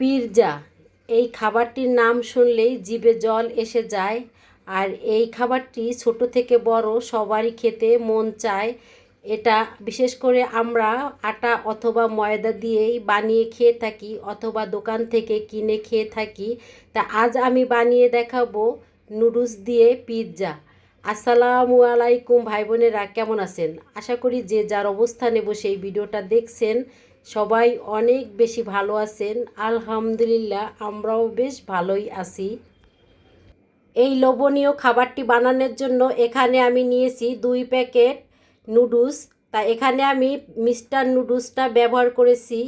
Pizza এই খাবারটির নাম শুনলেই জিভে জল এসে যায়। আর এই খাবারটি ছোট থেকে বড়, সবারই খেতে মন চায়। এটা বিশেষ করে আমরা আটা অথবা ময়দা দিয়েই বানিয়ে খেয়ে থাকি অথবা দোকান থেকে কিনে খেয়ে থাকি। তা আজ আমি বানিয়ে দেখাবো নুডলস দিয়ে পিৎজা আসসালামু আলাইকুম ভাই বোনেরা কেমন আছেন? আশা করি যে যার অবস্থানে বসে এই ভিডিওটা দেখছেন সবাই অনেক বেশি ভালো আছেন। আলহামদুলিল্লাহ, আমরাও বেশ ভালোই আছি। এই লোভনীয় খাবারটি বানানোর জন্য এখানে আমি নিয়েছি দুই প্যাকেট নুডলস। তা এখানে আমি মিস্টার নুডলসটা ব্যবহার করেছি।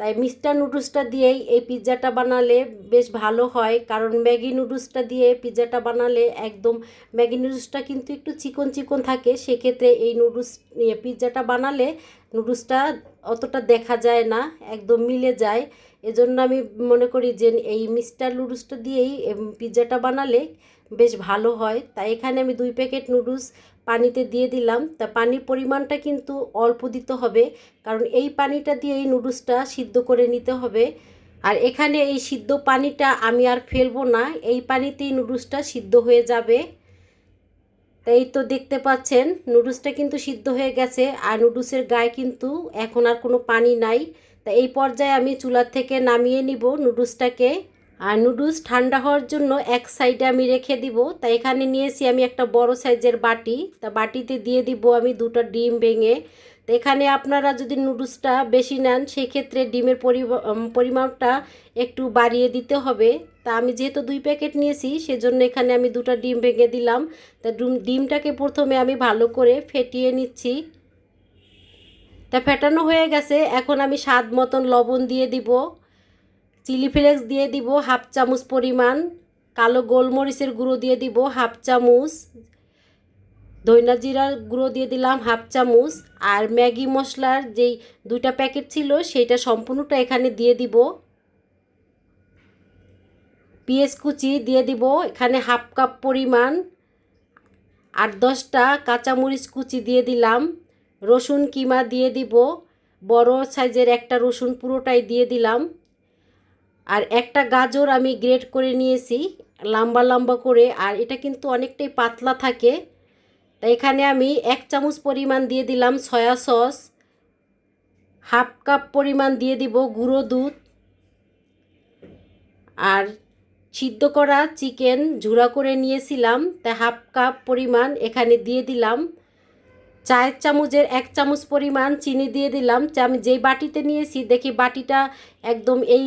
তাই মিস্টার নুডলসটা দিয়েই এই পিৎজাটা বানালে বেশ ভালো হয়। কারণ ম্যাগি নুডলসটা দিয়ে পিৎজাটা বানালে একদম ম্যাগি নুডলসটা কিন্তু একটু চিকন চিকন থাকে। সেক্ষেত্রে এই নুডলস পিৎজাটা বানালে নুডলসটা অতটা দেখা যায় না, একদম মিলে যায়। এজন্য আমি মনে করি যে এই মিস্টার নুডলসটা দিয়েই পিৎজাটা বানালে বেশ ভালো হয়। তাই এখানে আমি দুই প্যাকেট নুডলস পানিতে দিয়ে দিলাম। তা পানির পরিমাণটা কিন্তু অল্প দিতে হবে, কারণ এই পানিটা দিয়ে এই নুডলসটা সিদ্ধ করে নিতে হবে। আর এখানে এই সিদ্ধ পানিটা আমি আর ফেলব না, এই পানিতেই নুডলসটা সিদ্ধ হয়ে যাবে। তাই তো দেখতে পাচ্ছেন, নুডলসটা কিন্তু সিদ্ধ হয়ে গেছে আর নুডলসের গায়ে কিন্তু এখন আর কোনো পানি নাই। তা এই পর্যায়ে আমি চুলার থেকে নামিয়ে নিব নুডলসটাকে। আর নুডলস ঠান্ডা হওয়ার জন্য এক সাইডে আমি রেখে দিব। তা এখানে নিয়েছি আমি একটা বড় সাইজের বাটি। তা বাটিতে দিয়ে দিব আমি দুটো ডিম ভেঙে। তো এখানে আপনারা যদি নুডলসটা বেশি নেন, সেক্ষেত্রে ডিমের পরিমাণটা একটু বাড়িয়ে দিতে হবে। তা আমি যেহেতু দুই প্যাকেট নিয়েছি, সেজন্য এখানে আমি দুটো ডিম ভেঙে দিলাম। তা ডিমটাকে প্রথমে আমি ভালো করে ফেটিয়ে নিচ্ছি। তা ফেটানো হয়ে গেছে। এখন আমি স্বাদ মতন লবণ দিয়ে দিব, চিলি ফ্লেক্স দিয়ে দিব, হাফ চামচ পরিমাণ, কালো গোলমরিচের গুঁড়ো দিয়ে দিব, হাফ চামচ। ধইনা জিরার গুঁড়ো দিয়ে দিলাম হাফ চামচ আর ম্যাগি মশলার যেই দুইটা প্যাকেট ছিল সেইটা সম্পূর্ণটা এখানে দিয়ে দিব। পেঁয়াজ কুচি দিয়ে দিব, এখানে হাফ কাপ পরিমাণ। আট দশটা কাঁচামরিচ কুচি দিয়ে দিলাম। রসুন কিমা দিয়ে দিব, বড় সাইজের একটা রসুন পুরোটাই দিয়ে দিলাম। আর একটা গাজর আমি গ্রেট করে নিয়েছি, লম্বা লম্বা করে, আর এটা কিন্তু অনেকটাই পাতলা থাকে। তাই এখানে আমি এক চামচ পরিমাণ দিয়ে দিলাম সয়া সস, হাফ কাপ পরিমাণ দিয়ে দিব গুঁড়ো দুধ আর সিদ্ধ করা চিকেন ঝুড়া করে নিয়েছিলাম তা হাফ কাপ পরিমাণ এখানে দিয়ে দিলাম। চায়ের চামচের এক চামচ পরিমাণ চিনি দিয়ে দিলাম। যে আমি যেই বাটিতে নিয়েছি, দেখি বাটিটা একদম এই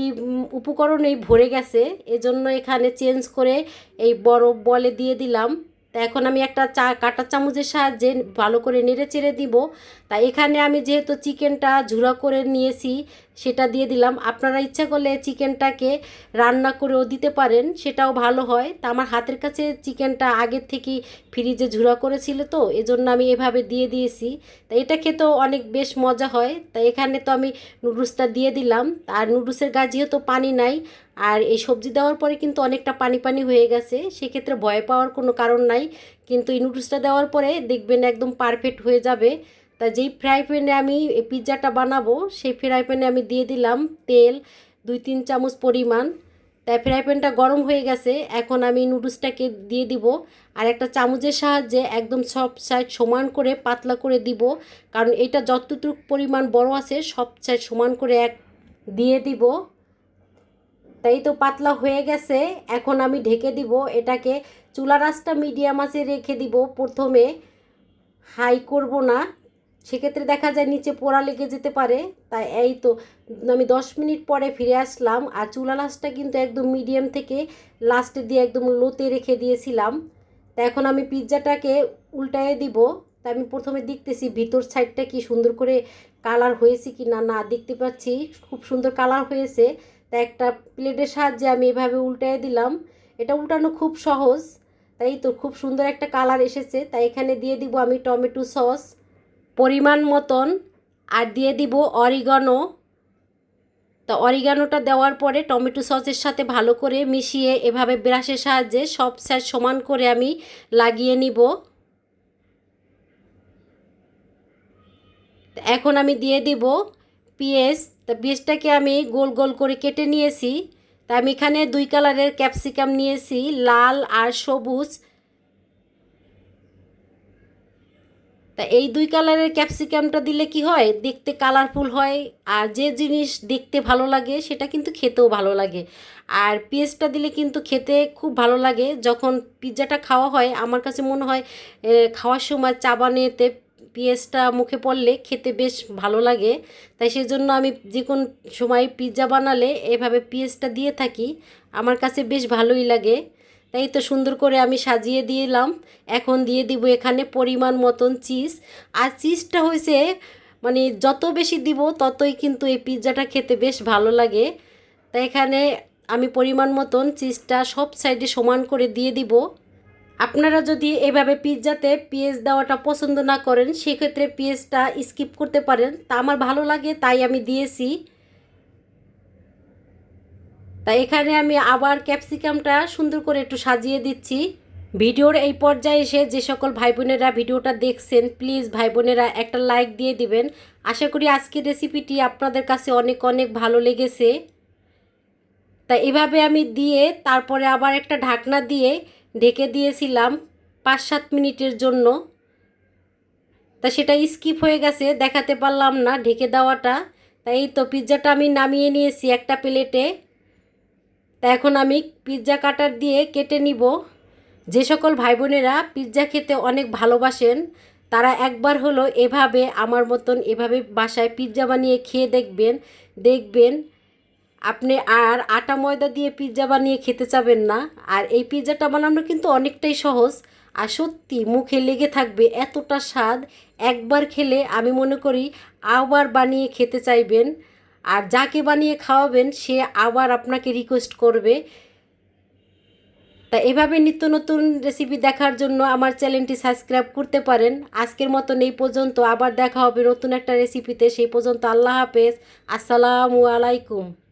উপকরণেই ভরে গেছে। এজন্য এখানে চেঞ্জ করে এই বড় বলে দিয়ে দিলাম। তা এখন আমি একটা চা, কাটা চামচের সাহায্যে ভালো করে নেড়ে চেড়ে দিব। তা এখানে আমি যেহেতু চিকেনটা ঝুড়া করে নিয়েছি, সেটা দিয়ে দিলাম। আপনারা ইচ্ছা করলে চিকেনটাকে রান্না করেও দিতে পারেন, সেটাও ভালো হয়। তা আমার হাতের কাছে চিকেনটা আগের থেকেই ফ্রিজে ঝুড়া করেছিল তো, এজন্য আমি এভাবে দিয়ে দিয়েছি। তা এটা খেতেও অনেক বেশ মজা হয়। তা এখানে তো আমি নুডলসটা দিয়ে দিলাম। আর নুডলসের গায়ে যেহেতু পানি নাই আর এই সবজি দেওয়ার পরে কিন্তু অনেকটা পানি পানি হয়ে গেছে, সেক্ষেত্রে ভয় পাওয়ার কোনো কারণ নাই। কিন্তু এই নুডলসটা দেওয়ার পরে দেখবেন একদম পারফেক্ট হয়ে যাবে। তা যেই ফ্রাই প্যানে আমি এই পিৎজাটা বানাবো, সেই ফ্রাই প্যানে আমি দিয়ে দিলাম তেল দুই তিন চামচ পরিমাণ। তাই ফ্রাই প্যানটা গরম হয়ে গেছে, এখন আমি নুডলসটাকে দিয়ে দিব। আর একটা চামচের সাহায্যে একদম সব সাইড সমান করে পাতলা করে দিব। কারণ এটা যতটুকু পরিমাণ বড় আছে, সব সাইড সমান করে এক দিয়ে দিব। তাই তো পাতলা হয়ে গেছে। এখন আমি ঢেকে দিব এটাকে। চুলা রাসটা মিডিয়াম আছে রেখে দিব। প্রথমে হাই করব না। সেক্ষেত্রে দেখা যায় নিচে পোড়া লেগে যেতে পারে। তাই এই তো আমি দশ মিনিট পরে ফিরে আসলাম। আর চুলা লাস্টটা কিন্তু একদম মিডিয়াম থেকে লাস্টে দিয়ে একদম লোতে রেখে দিয়েছিলাম। তা এখন আমি পিৎজাটাকে উল্টায় দিব। তা আমি প্রথমে দেখতেছি ভিতর সাইডটা কি সুন্দর করে কালার হয়েছে কি না না দেখতে পাচ্ছি। খুব সুন্দর কালার হয়েছে। তা একটা প্লেটের সাহায্যে আমি এভাবে উল্টায় দিলাম। এটা উল্টানো খুব সহজ, তাই তো? খুব সুন্দর একটা কালার এসেছে। তাই এখানে দিয়ে দিব আমি টমেটো সস পরিমাণ মতন, আর দিয়ে দিব অরিগানো। তো অরিগানোটা দেওয়ার পরে টমেটো সসের সাথে ভালো করে মিশিয়ে এভাবে ব্রাশের সাহায্যে সব সাইড সমান করে আমি লাগিয়ে নিব। এখন আমি দিয়ে দিব পেঁয়াজ তা বীজটাকে আমি গোল গোল করে কেটে নিয়েছি। তা আমি এখানে দুই কালারের ক্যাপসিকাম নিয়েছি, লাল আর সবুজ। তা এই দুই কালারের ক্যাপসিকামটা দিলে কি হয়? দেখতে কালারফুল হয় আর যে জিনিস দেখতে ভালো লাগে সেটা কিন্তু খেতেও ভালো লাগে। আর পেঁয়াজটা দিলে কিন্তু খেতে খুব ভালো লাগে। যখন পিৎজাটা খাওয়া হয়, আমার কাছে মনে হয় খাওয়ার সময় চাবানেতে পেঁয়াজটা মুখে পড়লে খেতে বেশ ভালো লাগে। তাই সেজন্য আমি যে কোন সময় পিৎজা বানালে এভাবে পেঁয়াজটা দিয়ে থাকি। আমার কাছে বেশ ভালোই লাগে। তাই তো সুন্দর করে আমি সাজিয়ে দিলাম। এখন দিয়ে দিব এখানে পরিমাণ মতন চিজ। আর চিজটা হয়েছে মানে যত বেশি দিব ততই কিন্তু এই পিৎজাটা খেতে বেশ ভালো লাগে। তাই এখানে আমি পরিমাণ মতন চিজটা সব সাইডে সমান করে দিয়ে দিব। আপনারা যদি এভাবে পিৎজাতে পেঁয়াজ দেওয়াটা পছন্দ না করেন, সেক্ষেত্রে পেঁয়াজটা স্কিপ করতে পারেন। তা আমার ভালো লাগে, তাই আমি দিয়েছি। তাই এখানে আমি আবার ক্যাপসিকামটা সুন্দর করে একটু সাজিয়ে দিচ্ছি। ভিডিওর এই পর্যায়ে এসে যে সকল ভাই বোনেরা ভিডিওটা দেখছেন, প্লিজ ভাই বোনেরা একটা লাইক দিয়ে দিবেন। আশা করি আজকের রেসিপিটি আপনাদের কাছে অনেক অনেক ভালো লেগেছে। তা এভাবে আমি দিয়ে, তারপরে আবার একটা ঢাকনা দিয়ে ঢেকে দিয়েছিলাম পাঁচ সাত মিনিটের জন্য। তা সেটা স্কিপ হয়ে গেছে, দেখাতে পারলাম না ঢেকে দেওয়াটা। তাই তো পিৎজাটা আমি নামিয়ে নিয়েছি একটা প্লেটে। তা এখন আমি পিৎজা কাটার দিয়ে কেটে নিব। যে সকল ভাই বোনেরা পিৎজা খেতে অনেক ভালোবাসেন, তারা একবার হলো এভাবে আমার মতন এভাবে বাসায় পিৎজা বানিয়ে খেয়ে দেখবেন দেখবেন আপনি আর আটা ময়দা দিয়ে পিৎজা বানিয়ে খেতে চাবেন না। আর এই পিৎজাটা বানানো কিন্তু অনেকটাই সহজ। আর সত্যি মুখে লেগে থাকবে এতটা স্বাদ, একবার খেলে আমি মনে করি আবার বানিয়ে খেতে চাইবেন। আর যাকে বানিয়ে খাওয়াবেন, সে আবার আপনাকে রিকোয়েস্ট করবে। তা এভাবে নিত্য নতুন রেসিপি দেখার জন্য আমার চ্যানেলটি সাবস্ক্রাইব করতে পারেন। আজকের মতন এই পর্যন্ত, আবার দেখা হবে নতুন একটা রেসিপিতে সেই পর্যন্ত আল্লাহ হাফেজ। আসসালামু আলাইকুম।